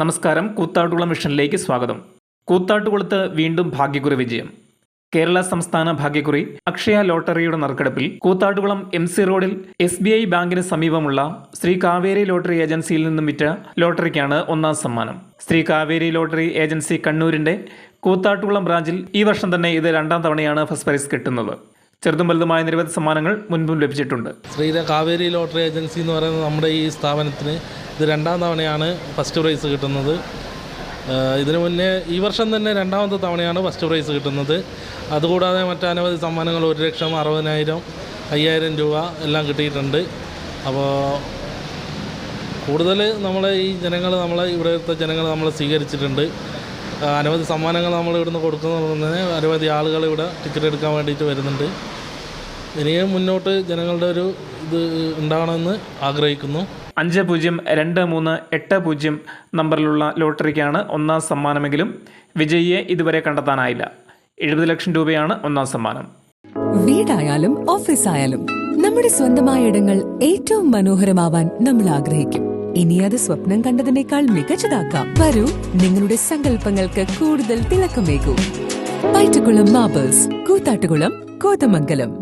നമസ്കാരം. കൂത്താട്ടുകുളം മിഷനിലേക്ക് സ്വാഗതം. കൂത്താട്ടുകുളത്ത് വീണ്ടും ഭാഗ്യക്കുറി വിജയം. കേരള സംസ്ഥാന ഭാഗ്യക്കുറി അക്ഷയ ലോട്ടറിയുടെ നറുക്കെടുപ്പിൽ കൂത്താട്ടുകുളം എം സി റോഡിൽ എസ് ബി ഐ ബാങ്കിന് സമീപമുള്ള ശ്രീ കാവേരി ലോട്ടറി ഏജൻസിയിൽ നിന്നും വിറ്റ ലോട്ടറിക്കാണ് ഒന്നാം സമ്മാനം. ശ്രീ കാവേരി ലോട്ടറി ഏജൻസി കണ്ണൂരിന്റെ കൂത്താട്ടുകുളം ബ്രാഞ്ചിൽ ഈ വർഷം തന്നെ ഇത് രണ്ടാം തവണയാണ് ഫസ്റ്റ് പ്രൈസ് കിട്ടുന്നത്. ചെറുതും വലുതുമായ നിരവധി സമ്മാനങ്ങൾ മുൻപും ലഭിച്ചിട്ടുണ്ട്. ശ്രീ കാവേരി ലോട്ടറി ഏജൻസി എന്ന് പറയുന്നത് നമ്മുടെ ഈ സ്ഥാപനത്തിന് ഇത് രണ്ടാം തവണയാണ് ഫസ്റ്റ് പ്രൈസ് കിട്ടുന്നത്. ഇതിനു മുന്നേ ഈ വർഷം തന്നെ രണ്ടാമത്തെ തവണയാണ് ഫസ്റ്റ് പ്രൈസ് കിട്ടുന്നത്. അതുകൂടാതെ മറ്റനവധി സമ്മാനങ്ങൾ ഒരു ലക്ഷം അറുപതിനായിരം അയ്യായിരം രൂപ എല്ലാം കിട്ടിയിട്ടുണ്ട്. അപ്പോൾ കൂടുതൽ നമ്മളെ ഈ ജനങ്ങൾ നമ്മളെ ഇവിടുത്തെ ജനങ്ങൾ നമ്മൾ സ്വീകരിച്ചിട്ടുണ്ട്. അനവധി സമ്മാനങ്ങൾ നമ്മൾ ഇവിടുന്ന് കൊടുക്കുന്നതിന് അനവധി ആളുകൾ ഇവിടെ ടിക്കറ്റ് എടുക്കാൻ വേണ്ടിയിട്ട് വരുന്നുണ്ട്. ഇനിയും മുന്നോട്ട് ജനങ്ങളുടെ ഒരു ഇത് ഉണ്ടാകണമെന്ന് ആഗ്രഹിക്കുന്നു. അഞ്ച് പൂജ്യം രണ്ട് മൂന്ന് എട്ട് പൂജ്യം നമ്പറിലുള്ള ലോട്ടറിക്കാണ് ഒന്നാം സമ്മാനമെങ്കിലും വിജയിയെ ഇതുവരെ കണ്ടെത്താനായില്ല. എഴുപത് ലക്ഷം രൂപയാണ് ഒന്നാം സമ്മാനം. വീടായാലും ഓഫീസായാലും നമ്മുടെ സ്വന്തമായ ഇടങ്ങൾ ഏറ്റവും മനോഹരമാവാൻ നമ്മൾ ആഗ്രഹിക്കും. ഇനി അത് സ്വപ്നം കണ്ടതിനേക്കാൾ മികച്ചതാക്കാം. വരൂ നിങ്ങളുടെ സങ്കല്പങ്ങൾക്ക് കൂടുതൽ തിളക്കമേകൂ. പൈറ്റുകുളം മാബേഴ്സ് കൂത്താട്ടുകുളം കോതമംഗലം.